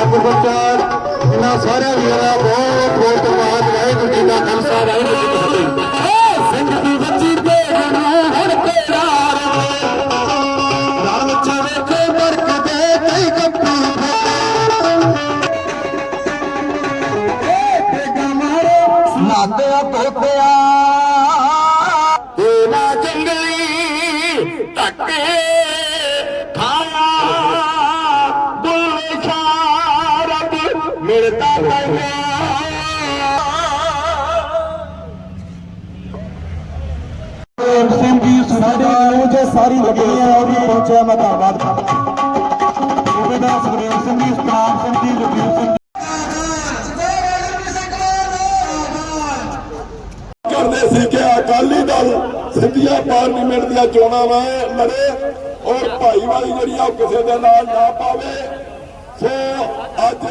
ਠਾਕੁਰ ਪ੍ਰਚਾਰ ਇਹਨਾਂ ਸਾਰਿਆਂ ਵੀਰਾਂ ਦਾ ਬਹੁਤ ਬਹੁਤ ਧੰਨਵਾਦ। ਵਾਹਿਗੁਰੂ ਜੀ ਦਾ ਖਾਲਸਾ ਵਾਹਿਗੁਰੂ ਜੀ ਕੀ ਫਤਿਹ। ਸਿੰਘ ਦੀ ਬੱਚੀ ਤੇ ਨੂੰ ਹੁਣ ਤੇਰਾ ਨਾਲ ਬੱਚਾ ਵੇਖੋ ਬਰਕ ਦੇ ਕਈ ਕੰਪੀ ਨਾਦਿਆ ਤੋਤਿਆ ਤੇ ਨਾ ਜੰਗਲੀ ਧੱਕੇ। ਸਾਡੇ ਨੂੰ ਜੇ ਸਾਰੀ ਲੱਗੀਆਂ ਉਹ ਵੀ ਪਹੁੰਚਿਆ ਮੈਂ ਧੰਨਵਾਦ ਕਰਦਾ। ਸੂਬੇਦਾਰ ਸੁਖਦੇਵ ਸਿੰਘ ਜੀ ਸਤਨਾਮ ਸਿੰਘ ਜੀ ਸਿੰਘ ਕਰਦੇ ਸੀ ਕਿ ਅਕਾਲੀ ਦਲ ਸਿੱਧੀਆਂ ਪਾਰਲੀਮੈਂਟ ਦੀਆਂ ਚੋਣਾਂ ਵਾ- ਲੜੇ ਔਰ ਭਾਈਵਾਲੀ ਜਿਹੜੀ ਆ ਉਹ ਕਿਸੇ ਦੇ ਨਾਲ ਨਾ ਪਾਵੇ। ਸੋ ਅੱਜ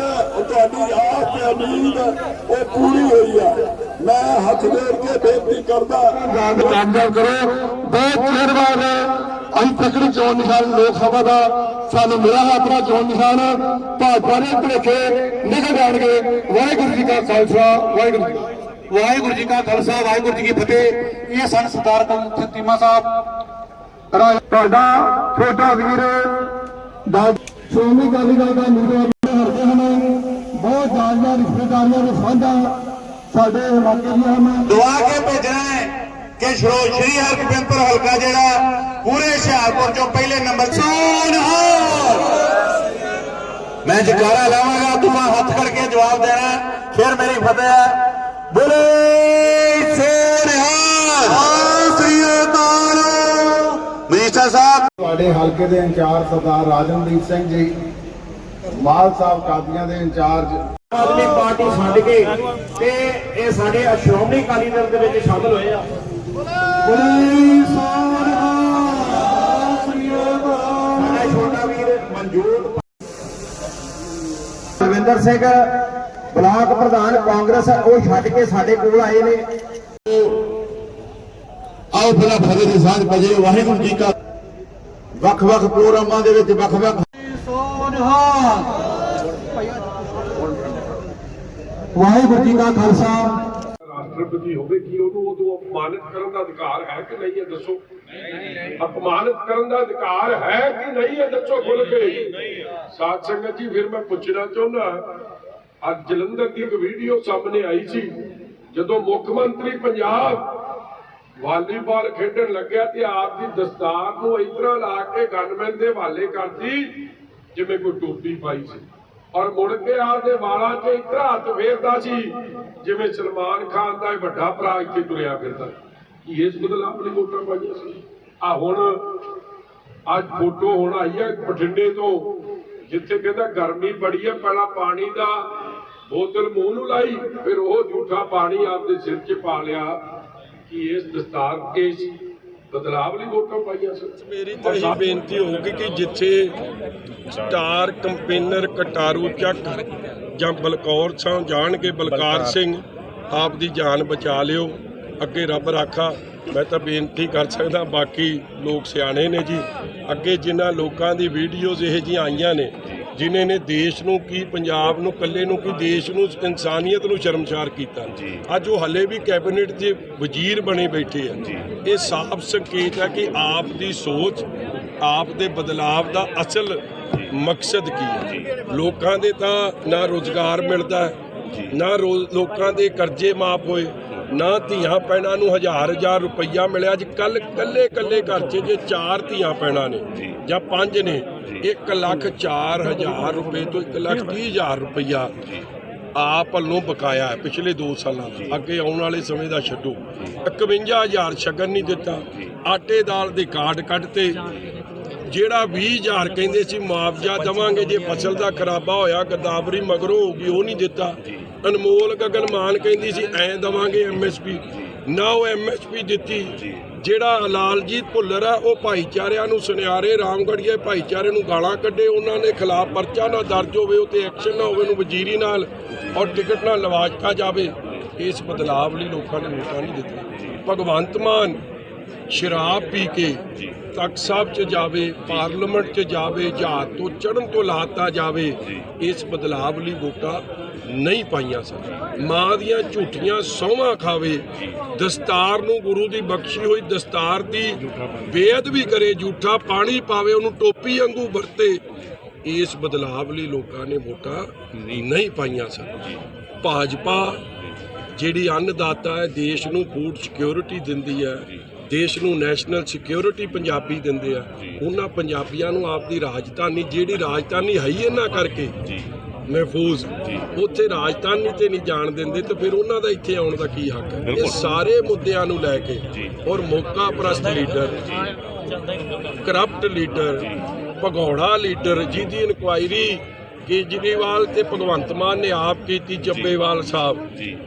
ਤੁਹਾਡੀ ਆਸ ਤੇ ਉਮੀਦ ਉਹ ਪੂਰੀ ਹੋਈ ਆ। ਮੈਂ ਹੱਥ ਜੋੜ ਕੇ ਬੇਨਤੀ ਕਰਦਾ ਕਾਮਯਾਬ ਕਰੋ। ਬਹੁਤ ਚਿਰ ਬਾਅਦ ਅਸੀਂ ਤਕੜੀ ਚੋਣ ਨਿਸ਼ਾਨ ਲੋਕ ਸਭਾ ਦਾ ਸਾਨੂੰ ਮਿਲਾ ਹੈ ਆਪਣਾ ਚੋਣ ਨਿਸ਼ਾਨ। ਭਾਜਪਾ ਦੇ ਭਲੇਖੇ ਨਿਕਲ ਜਾਣਗੇ। ਵਾਹਿਗੁਰੂ ਜੀ ਕਾ ਖਾਲਸਾ, ਵਾਹਿਗੁਰੂ ਜੀ ਵਾਹਿਗੁਰੂ ਜੀ ਕਾ ਖਾਲਸਾ, ਵਾਹਿਗੁਰੂ ਜੀ ਕੀ ਫਤਿਹ। ਇਹ ਸਨ ਸਰਦਾਰ ਕਲਮ ਤੀਮਾ ਸਾਹਿਬ। ਰਾਜ- ਤੁਹਾਡਾ ਛੋਟਾ ਵੀਰ ਦਾ ਸ਼੍ਰੋਮਣੀ ਅਕਾਲੀ ਦਲ ਦਾ ਉਮੀਦਵਾਰ ਬਹੁਤ ਜਾਣੀਆਂ ਰਿਸ਼ਤੇਦਾਰੀਆਂ ਦੇ ਸਾਂਝਾਂ ਸਾਡੇ ਇਲਾਕੇ ਦੀਆਂ ਹਨ ਦੁਆ ਕੇ ਭੇਜਣਾ ਹੈ ਕਿ ਸ਼੍ਰੋ ਸ਼੍ਰੀ ਹਰਗੋਬਿੰਦਪੁਰ ਹਲਕਾ ਜਿਹੜਾ ਪੂਰੇ ਹੁਸ਼ਿਆਰਪੁਰ ਚੋਂ ਪਹਿਲੇ ਨੰਬਰ ਸੋਨ ਮੈਂ ਜਕਾਰਾ ਲਾਵਾਂਗਾ ਤੂੰ ਹੱਥ ਖੜ ਕੇ ਜਵਾਬ ਦੇਣਾ ਫਿਰ ਮੇਰੀ ਫਤਿਹ ਹੈ। ਬੋਲੇ ਸਾਹਿਬ ਤੁਹਾਡੇ ਹਲਕੇ ਦੇ ਇੰਚਾਰਜ ਸਰਦਾਰ ਰਾਜਨਦੀਪ ਸਿੰਘ ਜੀ ਮਾਲ ਸਾਹਿਬ ਕਾਦੀਆਂ ਦੇ ਇੰਚਾਰਜ। ਆਦਮੀ ਪਾਰਟੀ ਛੱਡ ਕੇ ਤੇ ਇਹ ਸਾਡੇ ਸ਼੍ਰੋਮਣੀ ਅਕਾਲੀ ਦਲ ਦੇ ਵਿੱਚ ਸ਼ਾਮਲ ਹੋਏ ਆ। ਸਾਡਾ ਛੋਟਾ ਵੀਰ ਮਨਜੂਰ ਰਵਿੰਦਰ ਸਿੰਘ ਬਲਾਕ ਪ੍ਰਧਾਨ ਕਾਂਗਰਸ ਉਹ ਛੱਡ ਕੇ ਸਾਡੇ ਕੋਲ ਆਏ ਨੇ। ਆਓ ਫਿਰ ਫਤਿਹ ਦੀ ਸਾਂਝ ਵਜੇ ਵਾਹਿਗੁਰੂ ਜੀ ਕਾ ਵੱਖ ਵੱਖ ਪ੍ਰੋਗਰਾਮਾਂ ਦੇ ਵਿੱਚ ਵੱਖ ਵੱਖ ਵਾਹਿਗੁਰੂ ਜੀ ਕਾ ਖਾਲਸਾ। ਰਾਸ਼ਟਰਪਤੀ ਹੋਵੇ ਉਹਨੂੰ ਉਦੋਂ ਅਪਮਾਨਿਤ ਕਰਨ ਦਾ ਅਧਿਕਾਰ ਹੈ ਕਿ ਨਹੀਂ ਹੈ ਦੱਸੋ। ਅਪਮਾਨਿਤ ਕਰਨ ਦਾ ਅਧਿਕਾਰ ਹੈ ਕਿ ਨਹੀਂ ਹੈ ਦੱਸੋ ਖੁੱਲ ਕੇ। ਸਾਧ ਸੰਗਤ ਜੀ, ਫਿਰ ਮੈਂ ਪੁੱਛਣਾ ਚਾਹੁੰਦਾ ਅੱਜ ਜਲੰਧਰ ਦੀ ਇੱਕ ਵੀਡੀਓ ਸਾਹਮਣੇ ਆਈ ਸੀ, ਜਦੋਂ ਮੁੱਖ ਮੰਤਰੀ ਪੰਜਾਬ ਵਾਲੀਬਾਲ ਖੇਡਣ ਲੱਗਿਆ ਤੇ ਆਪ ਦੀ ਦਸਤਾਰ ਨੂੰ ਇਸ ਤਰ੍ਹਾਂ ਲਾ ਕੇ ਗਨਮੈਨ ਦੇ ਹਵਾਲੇ ਕਰਤੀ ਜਿਵੇਂ ਕੋਈ ਟੋਪੀ ਪਾਈ ਸੀ। ਔਰ ਮੁੜ ਕੇ ਆਪਦੇ ਵਾਲਾਂ 'ਚ ਇਸ ਤਰ੍ਹਾਂ ਫੇਰਦਾ ਸੀ, ਜਿਵੇਂ ਸਲਮਾਨ ਖਾਨ ਦਾ ਵੱਡਾ ਭਰਾ ਇੱਥੇ ਤੁਰਿਆ ਫਿਰਦਾ। ਕੀ ਇਸ ਬਦਲਾਅ ਲਈ ਵੋਟਾਂ ਪਾਈਆਂ ਸੀ? ਆ ਹੁਣ, ਅੱਜ ਫੋਟੋ ਹੁਣ ਆਈ ਹੈ ਬਠਿੰਡੇ ਤੋਂ, ਜਿੱਥੇ ਕਹਿੰਦਾ ਗਰਮੀ ਬੜੀ ਹੈ ਪਹਿਲਾਂ ਪਾਣੀ ਦਾ ਬੋਤਲ ਮੂੰਹ ਨੂੰ ਲਾਈ, ਫਿਰ ਉਹ ਝੂਠਾ ਪਾਣੀ ਆਪਦੇ ਸਿਰ 'ਚ ਪਾ ਲਿਆ। ਕਿ ਇਸ ਦਸਤਾਰ ਇਸ ਬਦਲਾਵ ਲਈ ਵੋਟਾਂ ਪਾਈਆਂ ਸੀ ਮੇਰੀ ਤਾਂ ਇਹੀ ਬੇਨਤੀ ਹੋਊਗੀ ਕਿ ਜਿੱਥੇ ਸਟਾਰ ਕੰਪੇਨਰ ਕਟਾਰੂ ਚੱਕ ਜਾਂ ਬਲਕੌਰ ਸਾਂ ਜਾਣਗੇ ਬਲਕਾਰ ਸਿੰਘ ਆਪ ਦੀ ਜਾਨ ਬਚਾ ਲਿਓ ਅੱਗੇ ਰੱਬ ਰਾਖਾ। ਮੈਂ ਤਾਂ ਬੇਨਤੀ ਕਰ ਸਕਦਾ ਬਾਕੀ ਲੋਕ ਸਿਆਣੇ ਨੇ ਜੀ। ਅੱਗੇ ਜਿਨ੍ਹਾਂ ਲੋਕਾਂ ਦੀ ਵੀਡੀਓਜ਼ ਇਹ ਜਿਹੀਆਂ ਆਈਆਂ ਨੇ ਜਿਨ੍ਹਾਂ ਨੇ ਦੇਸ਼ ਨੂੰ ਕੀ ਪੰਜਾਬ ਨੂੰ ਇਕੱਲੇ ਨੂੰ ਕੀ ਦੇਸ਼ ਨੂੰ ਇਨਸਾਨੀਅਤ ਨੂੰ ਸ਼ਰਮਸ਼ਾਰ ਕੀਤਾ। ਅੱਜ ਉਹ ਹੱਲੇ ਵੀ ਕੈਬਨਿਟ ਦੇ ਵਜ਼ੀਰ ਬਣੇ ਬੈਠੇ ਆ। ਇਹ ਸਾਫ਼ ਸੰਕੇਤ ਹੈ ਕਿ ਆਪ ਦੀ ਸੋਚ ਆਪ ਦੇ ਬਦਲਾਵ ਦਾ ਅਸਲ ਮਕਸਦ ਕੀ ਹੈ। ਲੋਕਾਂ ਦੇ ਤਾਂ ਨਾ ਰੋਜ਼ਗਾਰ ਮਿਲਦਾ ਨਾ ਲੋਕਾਂ ਦੇ ਕਰਜ਼ੇ ਮਾਫ ਹੋਏ ਨਾ ਧੀਆਂ ਪੈਣਾ ਨੂੰ ਹਜ਼ਾਰ ਹਜ਼ਾਰ ਰੁਪਈਆ ਮਿਲਿਆ ਅੱਜ ਕੱਲ ਕੱਲੇ ਕੱਲੇ ਘਰ 'ਚ ਜੇ ਚਾਰ ਧੀਆਂ ਪੈਣਾ ਨੇ ਜਾਂ। ਪੰਜ ਨੇ 1 ਲੱਖ 4000 ਰੁਪਏ ਤੋਂ 1 ਲੱਖ 30000 ਰੁਪਈਆ ਆਪ ਵੱਲੋਂ ਬਕਾਇਆ ਹੈ ਪਿਛਲੇ 2 ਸਾਲਾਂ ਦਾ ਅੱਗੇ ਆਉਣ ਵਾਲੇ ਸਮੇਂ ਦਾ ਛੱਡੋ। 51000 ਸ਼ਗਨ ਨਹੀਂ ਦਿੱਤਾ। ਆਟੇ ਦਾਲ ਦੇ ਕਾਰਡ ਕੱਢਤੇ। ਜਿਹੜਾ 20000 ਕਹਿੰਦੇ ਸੀ ਮੁਆਵਜ਼ਾ ਦਵਾਂਗੇ ਜੇ ਫਸਲ ਦਾ ਖਰਾਬਾ ਹੋਇਆ ਗਦਾਵਰੀ ਮਗਰੋਂ ਹੋਊਗੀ ਉਹ ਨਹੀਂ ਦਿੱਤਾ। ਅਨਮੋਲ ਗਗਨ ਮਾਨ ਕਹਿੰਦੀ ਸੀ ਐਂ ਦਵਾਂਗੇ ਐਮਐਸਪੀ ਨਾ ਉਹ ਐਮਐਸਪੀ ਦਿੱਤੀ। ਜਿਹੜਾ ਲਾਲਜੀਤ ਭੁੱਲਰ ਆ ਉਹ ਭਾਈਚਾਰਿਆਂ ਨੂੰ ਸੁਨਿਆਰੇ ਰਾਮਗੜੀਏ ਭਾਈਚਾਰੇ ਨੂੰ ਗਾਲਾਂ ਕੱਢੇ। ਉਹਨਾਂ ਦੇ ਖਿਲਾਫ ਪਰਚਾ ਨਾ ਦਰਜ ਹੋਵੇ ਉਹ ਤੇ ਐਕਸ਼ਨ ਨਾ ਹੋਵੇ ਨੂੰ ਵਜ਼ੀਰੀ ਨਾਲ ਔਰ ਟਿਕਟ ਨਾਲ ਲਵਾਜਤਾ ਜਾਵੇ। ਇਸ ਬਦਲਾਵ ਲਈ ਲੋਕਾਂ ਨੇ ਵੋਟਾਂ ਨਹੀਂ ਦਿੱਤੀਆਂ। ਭਗਵੰਤ ਮਾਨ ਸ਼ਰਾਬ ਪੀ ਕੇ ਤਖਤ ਸਾਹਿਬ 'ਚ ਜਾਵੇ ਪਾਰਲੀਮੈਂਟ 'ਚ ਜਾਵੇ ਜਹਾਜ਼ ਤੋਂ ਚੜਨ ਤੋਂ ਲਾਤਾ ਜਾਵੇ ਇਸ ਬਦਲਾਵ ਲਈ ਵੋਟਾਂ ਨਹੀਂ ਪਾਈਆਂ ਸਨ। ਮਾਂ ਦੀਆਂ ਝੂਠੀਆਂ ਸੌਹਾਂ ਖਾਵੇ ਦਸਤਾਰ ਨੂੰ ਗੁਰੂ ਦੀ ਬਖਸ਼ੀ ਹੋਈ ਦਸਤਾਰ ਦੀ ਬੇਅਦਬੀ ਕਰੇ ਝੂਠਾ ਪਾਣੀ ਪਾਵੇ ਉਹਨੂੰ ਟੋਪੀ ਵਾਂਗੂ ਵਰਤੇ। ਇਸ ਬਦਲਾਵ ਲਈ ਲੋਕਾਂ ਨੇ ਵੋਟਾਂ ਨਹੀਂ। ਪਾਈਆਂ ਸਨ। ਭਾਜਪਾ ਜਿਹੜੀ ਅੰਨਦਾਤਾ ਹੈ ਦੇਸ਼ ਨੂੰ ਫੂਡ ਸਿਕਿਉਰਿਟੀ ਦਿੰਦੀ ਹੈ। ਦੇਸ਼ ਨੂੰ ਨੈਸ਼ਨਲ ਸਿਕਿਉਰਿਟੀ ਪੰਜਾਬੀ ਦਿੰਦੇ ਆ। ਉਹਨਾਂ ਪੰਜਾਬੀਆਂ ਨੂੰ ਆਪਦੀ ਰਾਜਧਾਨੀ ਜਿਹੜੀ ਰਾਜਧਾਨੀ ਹੈ ਹੀ ਇਹਨਾਂ ਕਰਕੇ ਮਹਿਫੂਜ਼। ਉੱਥੇ ਰਾਜਧਾਨੀ ਤੇ ਨਹੀਂ ਜਾਣ ਦਿੰਦੇ ਤੇ ਫਿਰ ਉਹਨਾਂ ਦਾ ਇੱਥੇ ਆਉਣ ਦਾ ਕੀ ਹੱਕ ਹੈ? ਇਹ ਸਾਰੇ ਮੁੱਦਿਆਂ ਨੂੰ ਲੈ ਕੇ ਔਰ ਮੌਕਾ ਪ੍ਰਸਤ ਲੀਡਰ ਕਰਪਟ ਲੀਡਰ ਭਗੌੜਾ ਲੀਡਰ ਜਿਹਦੀ ਇਨਕੁਆਇਰੀ ਕੇਜਰੀਵਾਲ ਤੇ ਭਗਵੰਤ ਮਾਨ ਨੇ ਆਪ ਕੀਤੀ ਚੱਬੇਵਾਲ ਸਾਹਿਬ।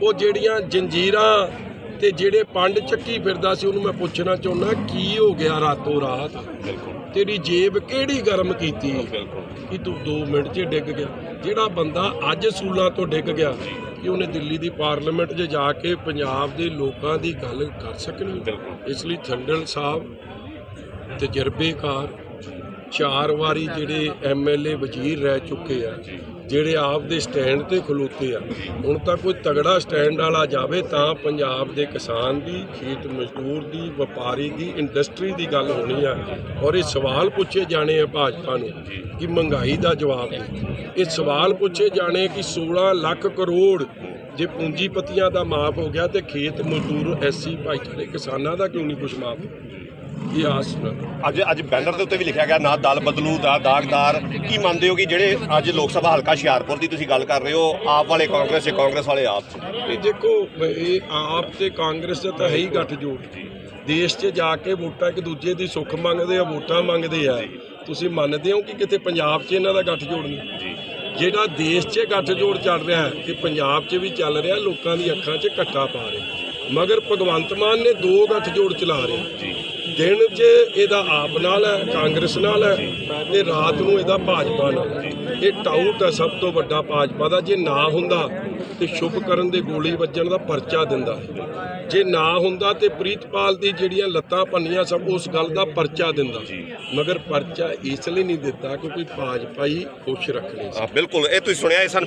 ਉਹ ਜਿਹੜੀਆਂ ਜੰਜੀਰਾਂ ਤੇ ਜਿਹੜੇ ਪੰਡ ਚੱਕੀ ਫਿਰਦਾ ਸੀ ਉਹਨੂੰ ਮੈਂ ਪੁੱਛਣਾ ਚਾਹੁੰਦਾ ਕੀ ਹੋ ਗਿਆ ਰਾਤੋਂ ਰਾਤ? ਤੇਰੀ ਜੇਬ ਕਿਹੜੀ ਗਰਮ ਕੀਤੀ? ਕਿ ਤੂੰ 2 ਮਿੰਟ 'ਚ ਡਿੱਗ ਗਿਆ। ਜਿਹੜਾ ਬੰਦਾ ਅੱਜ ਸੂਲਾਂ ਤੋਂ ਡਿੱਗ ਗਿਆ ਕਿ ਉਹਨੇ ਦਿੱਲੀ ਦੀ ਪਾਰਲੀਮੈਂਟ 'ਚ ਜਾ ਕੇ ਪੰਜਾਬ ਦੇ ਲੋਕਾਂ ਦੀ ਗੱਲ ਕਰ ਸਕਣੀ? ਇਸ ਲਈ ਥੰਡਲ ਸਾਹਿਬ ਤਜਰਬੇਕਾਰ ਚਾਰ ਵਾਰੀ ਜਿਹੜੇ ਐਮਐਲਏ ਵਜ਼ੀਰ ਰਹਿ ਚੁੱਕੇ ਆ ਜਿਹੜੇ ਆਪ ਦੇ ਸਟੈਂਡ ਤੇ ਖਲੋਤੇ ਆ, ਹੁਣ ਤਾਂ ਕੋਈ ਤਗੜਾ ਸਟੈਂਡ ਵਾਲਾ ਜਾਵੇ ਤਾਂ ਪੰਜਾਬ ਦੇ ਕਿਸਾਨ ਦੀ, ਖੇਤ ਮਜ਼ਦੂਰ ਦੀ, ਵਪਾਰੀ ਦੀ ਇੰਡਸਟਰੀ ਦੀ ਗੱਲ ਹੋਣੀ ਆ। ਔਰ ਇਹ ਸਵਾਲ ਪੁੱਛੇ ਜਾਣੇ ਆ ਭਾਜਪਾ ਨੂੰ ਕਿ ਮਹਿੰਗਾਈ ਦਾ ਜਵਾਬ ਦੇ। ਇਹ ਸਵਾਲ ਪੁੱਛੇ ਜਾਣੇ ਕਿ 16 ਲੱਖ ਕਰੋੜ ਜੇ ਪੂੰਜੀਪਤੀਆਂ ਦਾ ਮਾਫ ਹੋ ਗਿਆ ਤੇ ਖੇਤ ਮਜ਼ਦੂਰ ਐਸਸੀ ਭਾਈਚਾਰੇ ਕਿਸਾਨਾਂ ਦਾ ਕਿਉਂ ਨਹੀਂ ਕੁਝ ਮਾਫ? ਇਹ ਆਸ ਨਾ ਅੱਜ ਅੱਜ ਬੈਨਰ ਦੇ ਉੱਤੇ ਵੀ ਲਿਖਿਆ ਗਿਆ ਨਾ ਦਲ ਬਦਲੂ ਦਾ ਦਾਗਦਾਰ। ਕੀ ਮੰਨਦੇ ਹੋ ਕਿ ਜਿਹੜੇ ਅੱਜ ਲੋਕ ਸਭਾ ਹਲਕਾ ਹੁਸ਼ਿਆਰਪੁਰ ਦੀ ਤੁਸੀਂ ਗੱਲ ਕਰ ਰਹੇ ਹੋ ਆਪ ਵਾਲੇ ਕਾਂਗਰਸ 'ਚ ਕਾਂਗਰਸ ਵਾਲੇ ਆਪ 'ਚ ਇਹ ਦੇਖੋ ਇਹ ਆਪ ਤੇ ਕਾਂਗਰਸ ਦਾ ਤਾਂ ਹੈ ਹੀ ਗੱਠਜੋੜ। ਦੇਸ਼ 'ਚ ਜਾ ਕੇ ਵੋਟਾਂ ਇੱਕ ਦੂਜੇ ਦੀ ਸੁੱਖ ਮੰਗਦੇ ਆ ਵੋਟਾਂ ਮੰਗਦੇ ਆ। ਤੁਸੀਂ ਮੰਨਦੇ ਹੋ ਕਿ ਕਿਤੇ ਪੰਜਾਬ 'ਚ ਇਹਨਾਂ ਦਾ ਗੱਠਜੋੜ ਨਹੀਂ? ਜਿਹੜਾ ਦੇਸ਼ 'ਚ ਗੱਠਜੋੜ ਚੱਲ ਰਿਹਾ ਹੈ ਕਿ ਪੰਜਾਬ 'ਚ ਵੀ ਚੱਲ ਰਿਹਾ ਲੋਕਾਂ ਦੀ ਅੱਖਾਂ 'ਚ ਘੱਟਾ ਪਾ ਰਿਹਾ। ਮਗਰ ਭਗਵੰਤ ਮਾਨ ਨੇ ਦੋ ਗੱਠਜੋੜ ਚਲਾ ਰਹੇ। ਦਿਨ 'ਚ ਇਹਦਾ ਆਪ ਨਾਲ ਹੈ ਕਾਂਗਰਸ ਨਾਲ ਹੈ ਤੇ ਰਾਤ ਨੂੰ ਇਹਦਾ ਭਾਜਪਾ ਨਾਲ। ਹੈ। ਇਹ ਟਾਊਟ ਹੈ ਸਭ ਤੋਂ ਵੱਡਾ ਭਾਜਪਾ ਦਾ। ਜੇ ਨਾ ਹੁੰਦਾ ਤੇ ਸ਼ੁਭ ਕਰਨ ਦੇ ਗੋਲੀ ਵੱਜਣ ਦਾ ਪਰਚਾ ਦਿੰਦਾ ਜੇ ਨਾ ਹੁੰਦਾ ਤੇ ਪ੍ਰੀਤਪਾਲ ਦੀ ਜਿਹੜੀਆਂ ਲੱਤਾਂ ਭੰਨੀਆਂ ਸਭ ਉਸ ਗੱਲ ਦਾ ਪਰਚਾ ਦਿੰਦਾ। ਮਗਰ ਪਰਚਾ ਇਸ ਲਈ ਨਹੀਂ ਦਿੱਤਾ ਕਿਉਂਕਿ ਭਾਜਪਾ ਹੀ ਖੁਸ਼ ਰੱਖਣੀ ਸੀ ਬਿਲਕੁਲ। ਇਹ ਤੁਸੀਂ ਸੁਣਿਆ ਇਹ ਸਨ